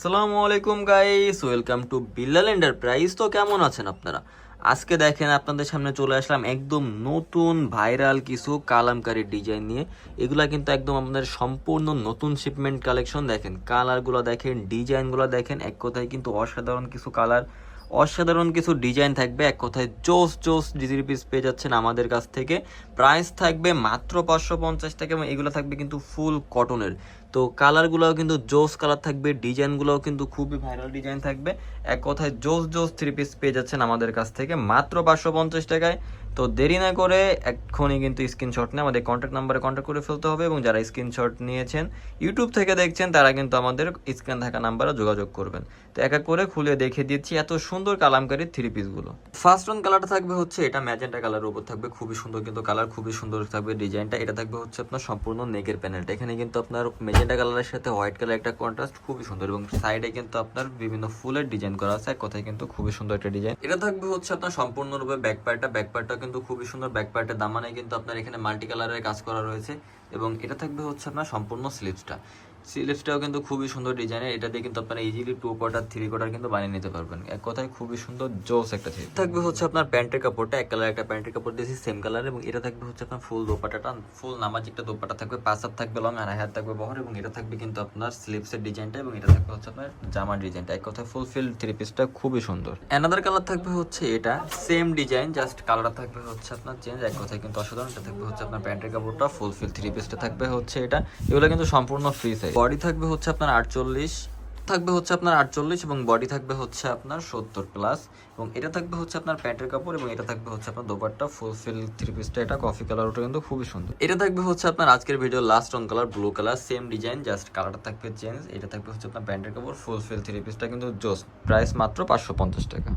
আসসালামু আলাইকুম guys welcome to Billal enterprise তো কেমন আছেন আপনারা? আজকে দেখেন আপনাদের সামনে চলে আসলাম একদম নতুন ভাইরাল কিছু কালামকারী ডিজাইন নিয়ে। এগুলা কিন্তু একদম আমাদের সম্পূর্ণ নতুন শিপমেন্ট কালেকশন দেখেন। কালারগুলো দেখেন ডিজাইনগুলো দেখেন, এক কথায় কিন্তু অসাধারণ কিছু কালার অসাধারণ কিছু ডিজাইন থাকবে। এক কথায় জোস জোস ডিজির পিস পেয়ে যাচ্ছেন আমাদের কাছ থেকে। প্রাইস থাকবে মাত্র পাঁচশো পঞ্চাশ টাকা এবং এগুলো থাকবে কিন্তু ফুল কটনের তো কালারগুলোও কিন্তু জোস কালার থাকবে ডিজাইনগুলোও কিন্তু খুবই ভাইরাল ডিজাইন থাকবে। এক কথায় জোস জোস থ্রি পিস পেয়ে যাচ্ছেন আমাদের কাছ থেকে মাত্র পাঁচশো পঞ্চাশ টাকায়। তো দেরি না করে এক্ষুনি কিন্তু স্ক্রিনশট নিয়ে আমাদের কন্ট্যাক্ট নাম্বারে কন্ট্যাক্ট করে ফেলতে হবে এবং যারা স্ক্রিনশট নিয়েছেন ইউটিউব থেকে দেখছেন, তারা কিন্তু আমাদের স্ক্রিন থাকা নাম্বারে যোগাযোগ করবেন। তো এক এক করে খুলে দেখে দিচ্ছি এত সুন্দর কালামকারী থ্রি পিসগুলো ফার্স্ট ওয়ান কালারটা থাকবে হচ্ছে এটা ম্যাজেন্টা কালারের উপর থাকবে, খুবই সুন্দর কিন্তু কালার খুবই সুন্দর থাকবে ডিজাইনটা এটা থাকবে হচ্ছে আপনার সম্পূর্ণ নেকের প্যানেলটা এখানে কিন্তু আপনার মেজেন্টা কালারের সাথে হোয়াইট কালার একটা কন্ট্রাস্ট খুবই সুন্দর। এবং সাইডে কিন্তু আপনার বিভিন্ন ফুলের ডিজাইন করা আছে এক কথায় কিন্তু খুবই সুন্দর একটা ডিজাইন এটা থাকবে হচ্ছে আপনার সম্পূর্ণরূপে ব্যাক পার্টটা ব্যাক পার্টটা কিন্তু খুবই সুন্দর। ব্যাক পার্টের দামানে কিন্তু আপনার এখানে মাল্টি কালারের কাজ করা রয়েছে। এবং এটা থাকবে হচ্ছে আপনার সম্পূর্ণ স্লিভসটা স্লিভসটাও কিন্তু খুবই সুন্দর ডিজাইনের এটা দিয়ে কিন্তু আপনারা easily two quarter three quarter কিন্তু বানিয়ে নিতে পারবেন। এক কথায় খুবই সুন্দর জোস একটা থ্রি থাকবে হচ্ছে আপনার প্যান্টের কাপড়টা এক কালার একটা প্যান্টের কাপড় দিয়েছি সেম কালার এবং এটা থাকবে হচ্ছে আপনার ফুল দোপাটাটা ফুল নামাজ একটা দোপাটা থাকবে পাঁচ হাত থাকবে লং আর হাত থাকবে বহর এবং এটা থাকবে কিন্তু আপনার স্লিভসের ডিজাইনটা এবং এটা থাকবে হচ্ছে আপনার জামার ডিজাইনটা এক কথায় ফুল ফিল থ্রি পিসটা খুবই সুন্দর। অ্যানাদার কালার থাকবে হচ্ছে এটা সেম ডিজাইন জাস্ট কালারটা থাকবে হচ্ছে আপনার চেঞ্জ এক কথায় কিন্তু অসাধারণ। এটা থাকবে হচ্ছে আপনার প্যান্টের কাপড়টা ফুল ফিল থ্রি পিসটা থাকবে হচ্ছে এটা। এগুলো কিন্তু সম্পূর্ণ ফ্রি সাইজ বডি থাকবে হচ্ছে আপনার আটচল্লিশ, থাকবে হচ্ছে আপনার আটচল্লিশ এবং বডি থাকবে হচ্ছে আপনার সত্তর প্লাস এবং এটা থাকবে হচ্ছে আপনার প্যান্টের কাপড় এবং এটা থাকবে হচ্ছে আপনার দোপারটা ফুল ফিল থ্রি পিসটা এটা কফি কালার ওটা কিন্তু খুবই সুন্দর। এটা থাকবে হচ্ছে আপনার আজকের video last one colour blue colour same design just কালারটা থাকবে চেঞ্জ এটা থাকবে হচ্ছে আপনার প্যান্টের কাপড় ফুল ফিল থ্রি পিসটা কিন্তু জোস প্রাইস মাত্র পাঁচশো পঞ্চাশ টাকা।